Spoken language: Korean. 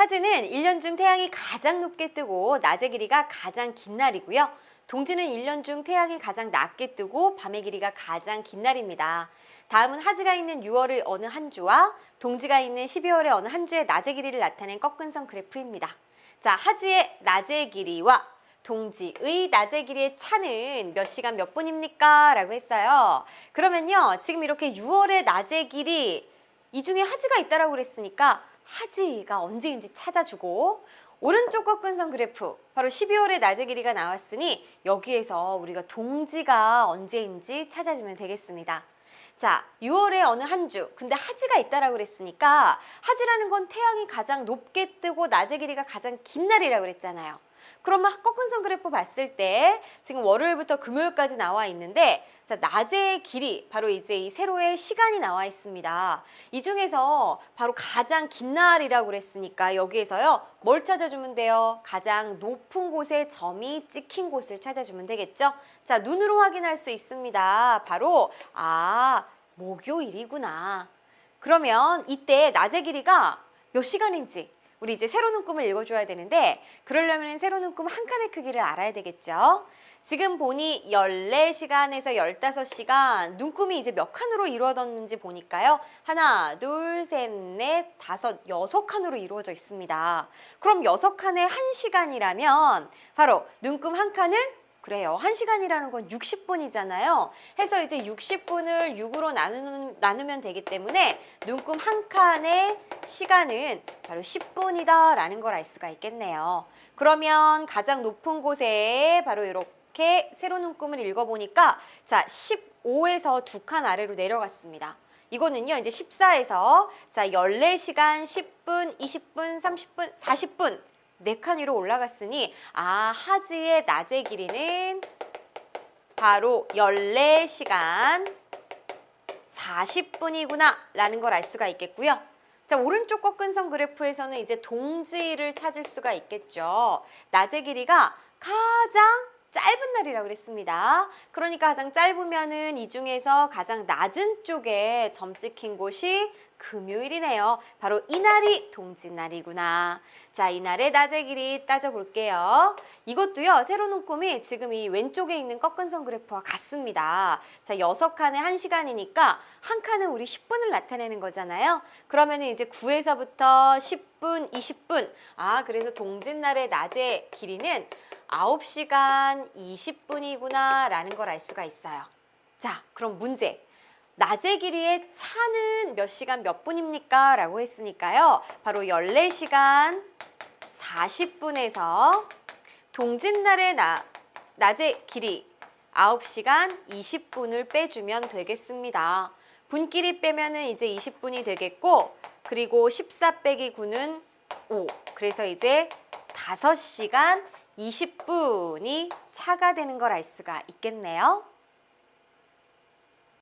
하지는 1년 중 태양이 가장 높게 뜨고 낮의 길이가 가장 긴 날이고요. 동지는 1년 중 태양이 가장 낮게 뜨고 밤의 길이가 가장 긴 날입니다. 다음은 하지가 있는 6월의 어느 한 주와 동지가 있는 12월의 어느 한 주의 낮의 길이를 나타낸 꺾은선 그래프입니다. 자, 하지의 낮의 길이와 동지의 낮의 길이의 차는 몇 시간 몇 분입니까? 라고 했어요. 그러면요, 지금 이렇게 6월의 낮의 길이 이 중에 하지가 있다라고 그랬으니까 하지가 언제인지 찾아주고 오른쪽 꺾은선 그래프 바로 12월의 낮의 길이가 나왔으니 여기에서 우리가 동지가 언제인지 찾아주면 되겠습니다. 자, 6월의 어느 한 주. 근데 하지가 있다라고 그랬으니까 하지라는 건 태양이 가장 높게 뜨고 낮의 길이가 가장 긴 날이라고 그랬잖아요. 그러면 꺾은선 그래프 봤을 때 지금 월요일부터 금요일까지 나와 있는데 자, 낮의 길이 바로 이제 이 세로의 시간이 나와 있습니다. 이 중에서 바로 가장 긴 날이라고 그랬으니까 여기에서요. 뭘 찾아주면 돼요? 가장 높은 곳에 점이 찍힌 곳을 찾아주면 되겠죠? 자, 눈으로 확인할 수 있습니다. 바로 아, 목요일이구나. 그러면 이때 낮의 길이가 몇 시간인지 우리 이제 세로 눈금을 읽어줘야 되는데 그러려면 세로 눈금 한 칸의 크기를 알아야 되겠죠. 지금 보니 14시간에서 15시간 눈금이 이제 몇 칸으로 이루어졌는지 보니까요. 하나, 둘, 셋, 넷, 다섯, 여섯 칸으로 이루어져 있습니다. 그럼 여섯 칸에 한 시간이라면 바로 눈금 한 칸은 그래요. 한시간이라는건 60분이잖아요. 해서 이제 60분을 6으로 나누면, 나누면 되기 때문에 눈금 한 칸의 시간은 바로 10분이다 라는 걸 알 수가 있겠네요. 그러면 가장 높은 곳에 바로 이렇게 세로 눈금을 읽어보니까 자 15에서 두 칸 아래로 내려갔습니다. 이거는요, 이제 14에서 자 14시간 10분, 20분, 30분, 40분 네 칸 위로 올라갔으니 아 하지의 낮의 길이는 바로 14시간 40분이구나 라는 걸 알 수가 있겠고요. 자 오른쪽 꺾은선 그래프에서는 이제 동지를 찾을 수가 있겠죠. 낮의 길이가 가장 날이라고 그랬습니다. 그러니까 가장 짧으면은 이 중에서 가장 낮은 쪽에 점 찍힌 곳이 금요일이네요. 바로 이날이 동지날이구나. 자, 이날의 낮의 길이 따져볼게요. 이것도요, 세로 눈금이 지금 이 왼쪽에 있는 꺾은 선 그래프와 같습니다. 자, 여섯 칸에 한 시간이니까 한 칸은 우리 10분을 나타내는 거잖아요. 그러면 이제 9에서부터 10분, 20분. 아, 그래서 동짓날의 낮의 길이는 9시간 20분이구나 라는 걸 알 수가 있어요. 자, 그럼 문제. 낮의 길이의 차는 몇 시간 몇 분입니까? 라고 했으니까요. 바로 14시간 40분에서 동짓날의 나, 낮의 길이 9시간 20분을 빼주면 되겠습니다. 분끼리 빼면 은 이제 20분이 되겠고 그리고 14 빼기 9는 5. 그래서 이제 5시간 20분이 차가 되는 걸 알 수가 있겠네요.